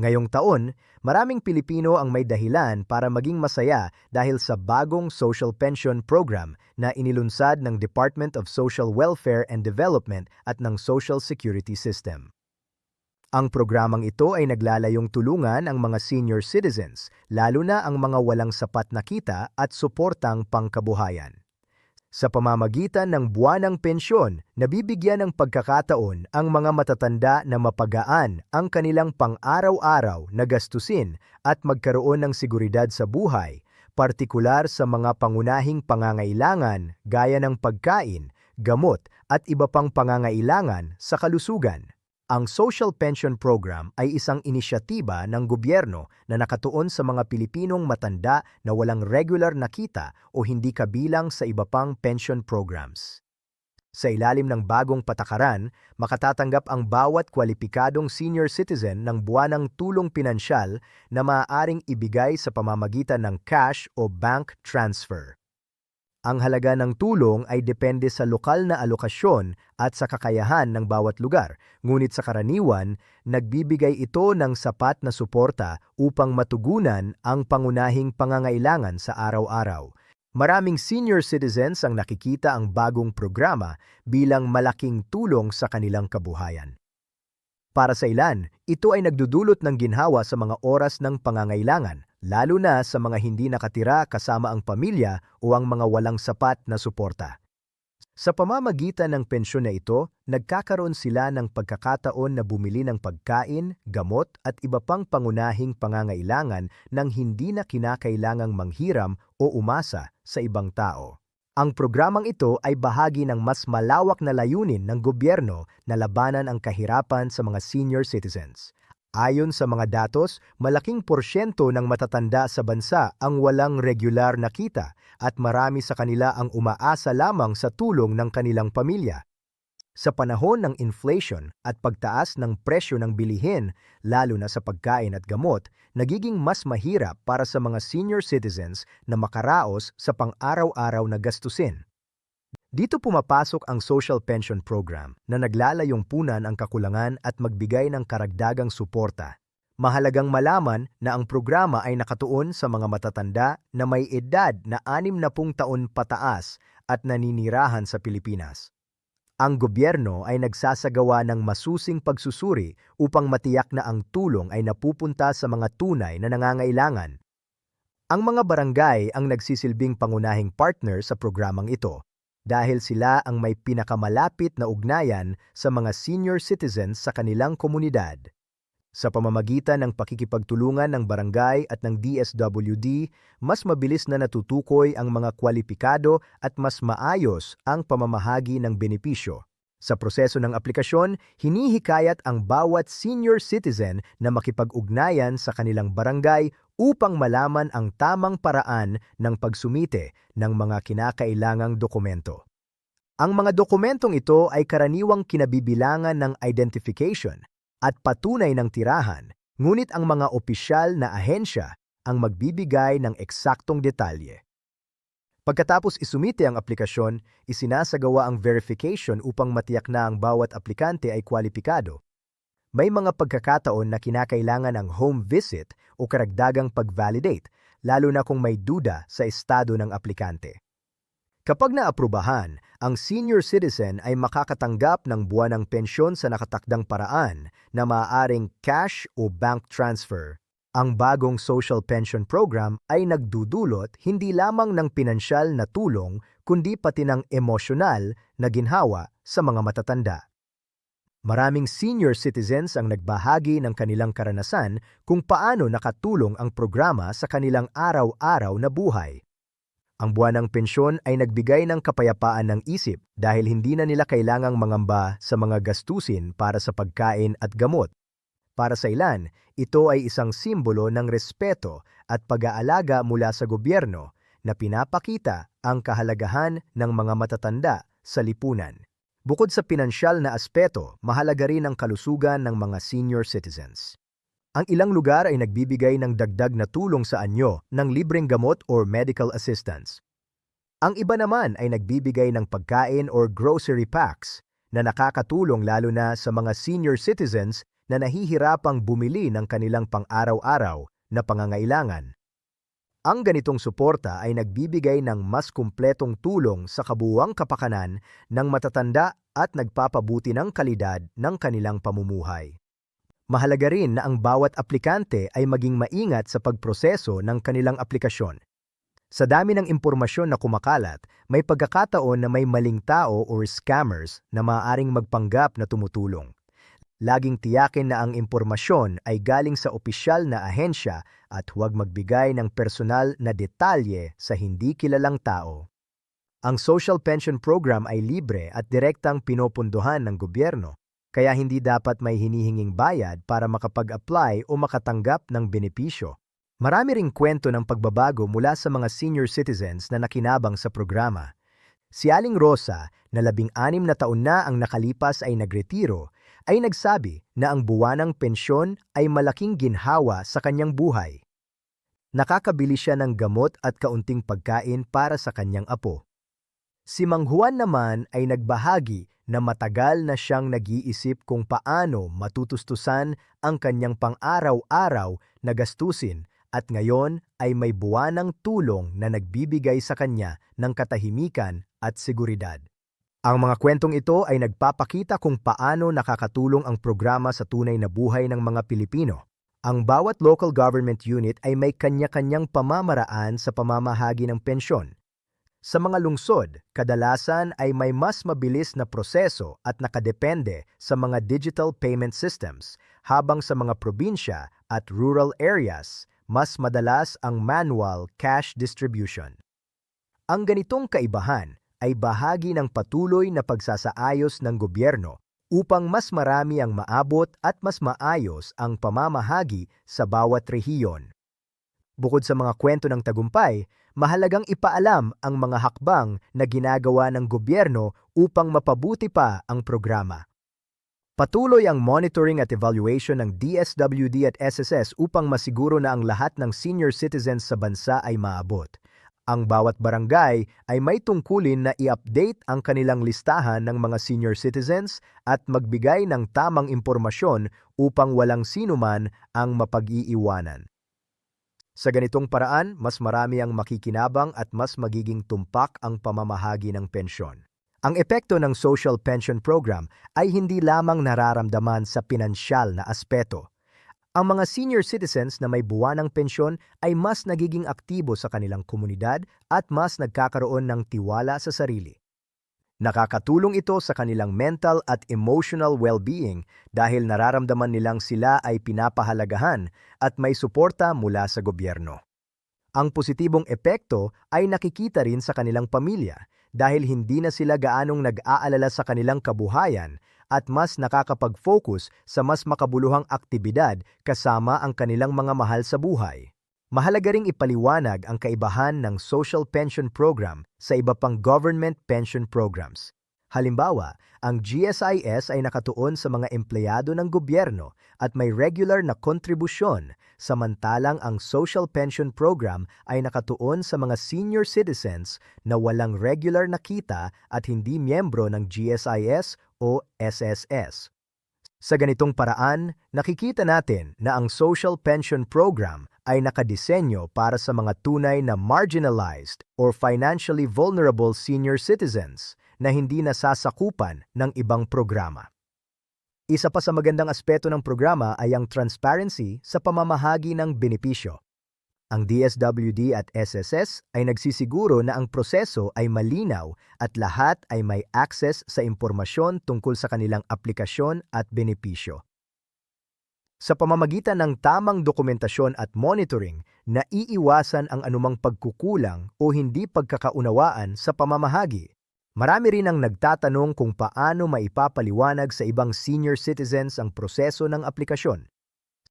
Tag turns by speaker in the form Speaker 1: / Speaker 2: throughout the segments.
Speaker 1: Ngayong taon, maraming Pilipino ang may dahilan para maging masaya dahil sa bagong social pension program na inilunsad ng Department of Social Welfare and Development at ng Social Security System. Ang programang ito ay naglalayong tulungan ang mga senior citizens, lalo na ang mga walang sapat na kita at suportang pangkabuhayan. Sa pamamagitan ng buwanang pensyon, nabibigyan ng pagkakataon ang mga matatanda na mapagaan ang kanilang pang-araw-araw na gastusin at magkaroon ng seguridad sa buhay, partikular sa mga pangunahing pangangailangan gaya ng pagkain, gamot at iba pang pangangailangan sa kalusugan. Ang Social Pension Program ay isang inisyatiba ng gobyerno na nakatuon sa mga Pilipinong matanda na walang regular na kita o hindi kabilang sa iba pang pension programs. Sa ilalim ng bagong patakaran, makatatanggap ang bawat kwalipikadong senior citizen ng buwanang tulong pinansyal na maaaring ibigay sa pamamagitan ng cash o bank transfer. Ang halaga ng tulong ay depende sa lokal na alokasyon at sa kakayahan ng bawat lugar, ngunit sa karaniwan, nagbibigay ito ng sapat na suporta upang matugunan ang pangunahing pangangailangan sa araw-araw. Maraming senior citizens ang nakikita ang bagong programa bilang malaking tulong sa kanilang kabuhayan. Para sa ilan, ito ay nagdudulot ng ginhawa sa mga oras ng pangangailangan, lalo na sa mga hindi nakatira kasama ang pamilya o ang mga walang sapat na suporta. Sa pamamagitan ng pensyon na ito, nagkakaroon sila ng pagkakataon na bumili ng pagkain, gamot at iba pang pangunahing pangangailangan nang hindi na kinakailangang manghiram o umasa sa ibang tao. Ang programang ito ay bahagi ng mas malawak na layunin ng gobyerno na labanan ang kahirapan sa mga senior citizens. Ayon sa mga datos, malaking porsyento ng matatanda sa bansa ang walang regular na kita at marami sa kanila ang umaasa lamang sa tulong ng kanilang pamilya. Sa panahon ng inflation at pagtaas ng presyo ng bilihin, lalo na sa pagkain at gamot, nagiging mas mahirap para sa mga senior citizens na makaraos sa pang-araw-araw na gastusin. Dito pumapasok ang Social Pension Program na naglalayong punan ang kakulangan at magbigay ng karagdagang suporta. Mahalagang malaman na ang programa ay nakatuon sa mga matatanda na may edad na 60 taon pataas at naninirahan sa Pilipinas. Ang gobyerno ay nagsasagawa ng masusing pagsusuri upang matiyak na ang tulong ay napupunta sa mga tunay na nangangailangan. Ang mga barangay ang nagsisilbing pangunahing partner sa programang ito dahil sila ang may pinakamalapit na ugnayan sa mga senior citizens sa kanilang komunidad. Sa pamamagitan ng pakikipagtulungan ng barangay at ng DSWD, mas mabilis na natutukoy ang mga kwalipikado at mas maayos ang pamamahagi ng benepisyo. Sa proseso ng aplikasyon, hinihikayat ang bawat senior citizen na makipag-ugnayan sa kanilang barangay upang malaman ang tamang paraan ng pagsumite ng mga kinakailangang dokumento. Ang mga dokumentong ito ay karaniwang kinabibilangan ng identification at patunay ng tirahan, ngunit ang mga opisyal na ahensya ang magbibigay ng eksaktong detalye. Pagkatapos isumite ang aplikasyon, isinasagawa ang verification upang matiyak na ang bawat aplikante ay kwalipikado may mga pagkakataon na kinakailangan ng home visit o karagdagang pag-validate, lalo na kung may duda sa estado ng aplikante. Kapag naaprubahan, ang senior citizen ay makakatanggap ng buwanang pensyon sa nakatakdang paraan na maaaring cash o bank transfer. Ang bagong social pension program ay nagdudulot hindi lamang ng pinansyal na tulong kundi pati ng emosyonal na ginhawa sa mga matatanda. Maraming senior citizens ang nagbahagi ng kanilang karanasan kung paano nakatulong ang programa sa kanilang araw-araw na buhay. Ang buwanang pensyon ay nagbigay ng kapayapaan ng isip dahil hindi na nila kailangang mangamba sa mga gastusin para sa pagkain at gamot. Para sa ilan, ito ay isang simbolo ng respeto at pag-aalaga mula sa gobyerno na pinapakita ang kahalagahan ng mga matatanda sa lipunan. Bukod sa pinansyal na aspeto, mahalaga rin ang kalusugan ng mga senior citizens. Ang ilang lugar ay nagbibigay ng dagdag na tulong sa anyo ng libreng gamot or medical assistance. Ang iba naman ay nagbibigay ng pagkain or grocery packs na nakakatulong lalo na sa mga senior citizens na nahihirapang bumili ng kanilang pang-araw-araw na pangangailangan. Ang ganitong suporta ay nagbibigay ng mas kumpletong tulong sa kabuwang kapakanan ng matatanda at nagpapabuti ng kalidad ng kanilang pamumuhay. Mahalaga rin na ang bawat aplikante ay maging maingat sa pagproseso ng kanilang aplikasyon. Sa dami ng impormasyon na kumakalat, may pagkakataon na may maling tao or scammers na maaaring magpanggap na tumutulong. Laging tiyakin na ang impormasyon ay galing sa opisyal na ahensya at huwag magbigay ng personal na detalye sa hindi kilalang tao. Ang Social Pension Program ay libre at direktang pinopunduhan ng gobyerno, kaya hindi dapat may hinihinging bayad para makapag-apply o makatanggap ng benepisyo. Marami ring kwento ng pagbabago mula sa mga senior citizens na nakinabang sa programa. Si Aling Rosa, na labing anim na taon na ang nakalipas ay nagretiro, ay nagsabi na ang buwanang pensyon ay malaking ginhawa sa kanyang buhay. Nakakabili siya ng gamot at kaunting pagkain para sa kanyang apo. Si Mang Juan naman ay nagbahagi na matagal na siyang nag-iisip kung paano matutustusan ang kanyang pang-araw-araw na gastusin at ngayon ay may buwanang tulong na nagbibigay sa kanya ng katahimikan at seguridad. Ang mga kwentong ito ay nagpapakita kung paano nakakatulong ang programa sa tunay na buhay ng mga Pilipino. Ang bawat local government unit ay may kanya-kanyang pamamaraan sa pamamahagi ng pensyon. Sa mga lungsod, kadalasan ay may mas mabilis na proseso at nakadepende sa mga digital payment systems, habang sa mga probinsya at rural areas, mas madalas ang manual cash distribution. Ang ganitong kaibahan ay bahagi ng patuloy na pagsasaayos ng gobyerno upang mas marami ang maabot at mas maayos ang pamamahagi sa bawat rehiyon. Bukod sa mga kwento ng tagumpay, mahalagang ipaalam ang mga hakbang na ginagawa ng gobyerno upang mapabuti pa ang programa. Patuloy ang monitoring at evaluation ng DSWD at SSS upang masiguro na ang lahat ng senior citizens sa bansa ay maabot. Ang bawat barangay ay may tungkulin na i-update ang kanilang listahan ng mga senior citizens at magbigay ng tamang impormasyon upang walang sinuman ang mapag-iiwanan. Sa ganitong paraan, mas marami ang makikinabang at mas magiging tumpak ang pamamahagi ng pensyon. Ang epekto ng Social Pension Program ay hindi lamang nararamdaman sa pinansyal na aspeto, ang mga senior citizens na may buwanang pensyon ay mas nagiging aktibo sa kanilang komunidad at mas nagkakaroon ng tiwala sa sarili. Nakakatulong ito sa kanilang mental at emotional well-being dahil nararamdaman nilang sila ay pinapahalagahan at may suporta mula sa gobyerno. Ang positibong epekto ay nakikita rin sa kanilang pamilya dahil hindi na sila gaanong nag-aalala sa kanilang kabuhayan at mas nakakapag-focus sa mas makabuluhang aktibidad kasama ang kanilang mga mahal sa buhay. Mahalaga ring ipaliwanag ang kaibahan ng social pension program sa iba pang government pension programs. Halimbawa, ang GSIS ay nakatuon sa mga empleyado ng gobyerno at may regular na kontribusyon, samantalang ang Social Pension Program ay nakatuon sa mga senior citizens na walang regular na kita at hindi miyembro ng GSIS o SSS. Sa ganitong paraan, nakikita natin na ang Social Pension Program ay nakadisenyo para sa mga tunay na marginalized or financially vulnerable senior citizens na hindi nasasakupan ng ibang programa. Isa pa sa magandang aspeto ng programa ay ang transparency sa pamamahagi ng benepisyo. Ang DSWD at SSS ay nagsisiguro na ang proseso ay malinaw at lahat ay may access sa impormasyon tungkol sa kanilang aplikasyon at benepisyo. Sa pamamagitan ng tamang dokumentasyon at monitoring, naiiwasan ang anumang pagkukulang o hindi pagkakaunawaan sa pamamahagi. Marami rin ang nagtatanong kung paano maipapaliwanag sa ibang senior citizens ang proseso ng aplikasyon.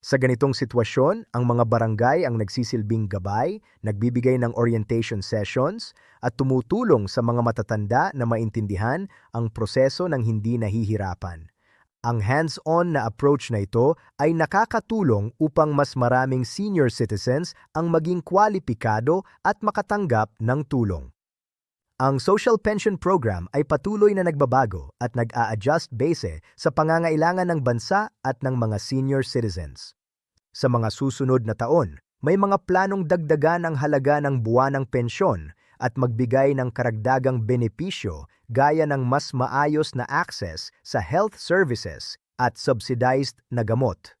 Speaker 1: Sa ganitong sitwasyon, ang mga barangay ang nagsisilbing gabay, nagbibigay ng orientation sessions, at tumutulong sa mga matatanda na maintindihan ang proseso ng hindi nahihirapan. Ang hands-on na approach na ito ay nakakatulong upang mas maraming senior citizens ang maging kwalipikado at makatanggap ng tulong. Ang Social Pension Program ay patuloy na nagbabago at nag-a-adjust base sa pangangailangan ng bansa at ng mga senior citizens. Sa mga susunod na taon, may mga planong dagdagan ang halaga ng buwanang pensyon at magbigay ng karagdagang benepisyo gaya ng mas maayos na access sa health services at subsidized na gamot.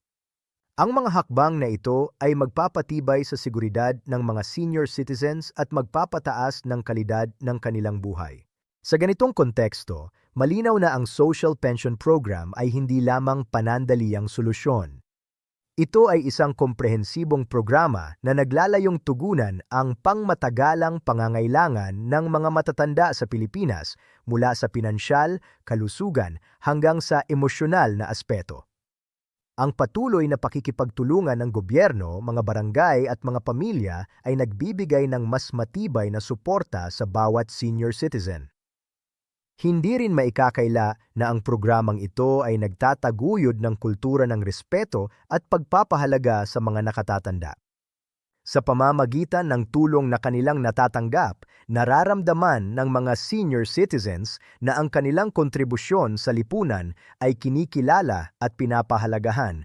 Speaker 1: Ang mga hakbang na ito ay magpapatibay sa seguridad ng mga senior citizens at magpapataas ng kalidad ng kanilang buhay. Sa ganitong konteksto, malinaw na ang Social Pension Program ay hindi lamang panandaliang solusyon. Ito ay isang komprehensibong programa na naglalayong tugunan ang pangmatagalang pangangailangan ng mga matatanda sa Pilipinas mula sa pinansyal, kalusugan hanggang sa emosyonal na aspeto. Ang patuloy na pakikipagtulungan ng gobyerno, mga barangay at mga pamilya ay nagbibigay ng mas matibay na suporta sa bawat senior citizen. Hindi rin maikakaila na ang programang ito ay nagtataguyod ng kultura ng respeto at pagpapahalaga sa mga nakatatanda. Sa pamamagitan ng tulong na kanilang natatanggap, nararamdaman ng mga senior citizens na ang kanilang kontribusyon sa lipunan ay kinikilala at pinapahalagahan.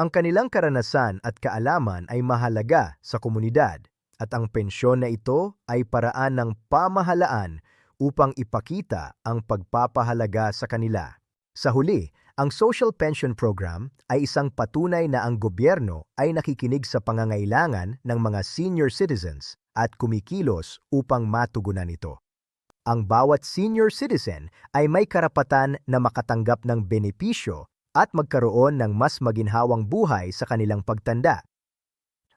Speaker 1: Ang kanilang karanasan at kaalaman ay mahalaga sa komunidad at ang pensyon na ito ay paraan ng pamahalaan upang ipakita ang pagpapahalaga sa kanila. Sa huli, ang Social Pension Program ay isang patunay na ang gobyerno ay nakikinig sa pangangailangan ng mga senior citizens at kumikilos upang matugunan ito. Ang bawat senior citizen ay may karapatan na makatanggap ng benepisyo at magkaroon ng mas maginhawang buhay sa kanilang pagtanda.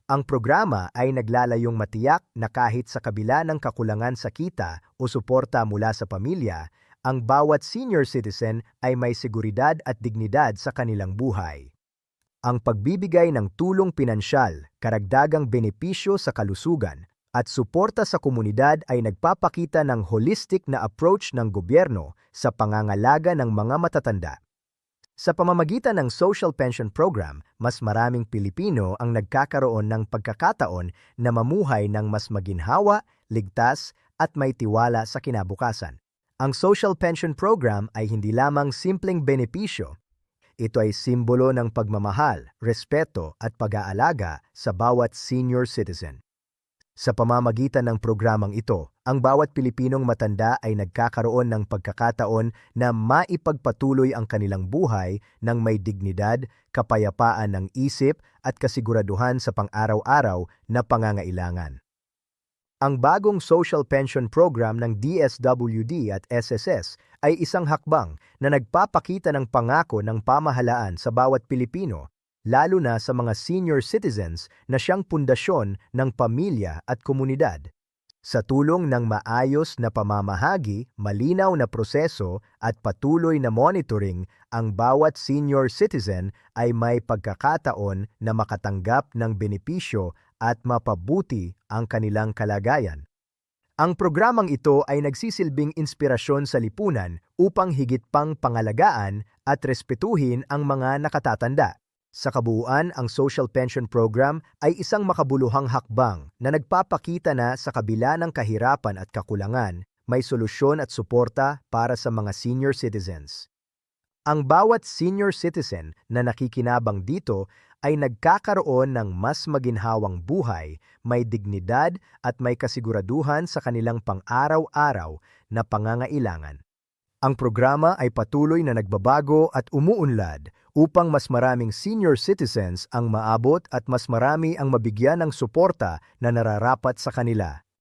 Speaker 1: Ang programa ay naglalayong matiyak na kahit sa kabila ng kakulangan sa kita o suporta mula sa pamilya, ang bawat senior citizen ay may seguridad at dignidad sa kanilang buhay. Ang pagbibigay ng tulong pinansyal, karagdagang benepisyo sa kalusugan, at suporta sa komunidad ay nagpapakita ng holistic na approach ng gobyerno sa pangangalaga ng mga matatanda. Sa pamamagitan ng Social Pension Program, mas maraming Pilipino ang nagkakaroon ng pagkakataon na mamuhay ng mas maginhawa, ligtas at may tiwala sa kinabukasan. Ang Social Pension Program ay hindi lamang simpleng benepisyo. Ito ay simbolo ng pagmamahal, respeto at pag-aalaga sa bawat senior citizen. Sa pamamagitan ng programang ito, ang bawat Pilipinong matanda ay nagkakaroon ng pagkakataon na maipagpatuloy ang kanilang buhay ng may dignidad, kapayapaan ng isip at kasiguraduhan sa pang-araw-araw na pangangailangan. Ang bagong social pension program ng DSWD at SSS ay isang hakbang na nagpapakita ng pangako ng pamahalaan sa bawat Pilipino lalo na sa mga senior citizens na siyang pundasyon ng pamilya at komunidad. Sa tulong ng maayos na pamamahagi, malinaw na proseso at patuloy na monitoring, ang bawat senior citizen ay may pagkakataon na makatanggap ng benepisyo at mapabuti ang kanilang kalagayan. Ang programang ito ay nagsisilbing inspirasyon sa lipunan upang higit pang pangalagaan at respetuhin ang mga nakatatanda. Sa kabuuan, ang Social Pension Program ay isang makabuluhang hakbang na nagpapakita na sa kabila ng kahirapan at kakulangan, may solusyon at suporta para sa mga senior citizens. Ang bawat senior citizen na nakikinabang dito ay nagkakaroon ng mas maginhawang buhay, may dignidad at may kasiguraduhan sa kanilang pang-araw-araw na pangangailangan. Ang programa ay patuloy na nagbabago at umuunlad upang mas maraming senior citizens ang maabot at mas marami ang mabigyan ng suporta na nararapat sa kanila.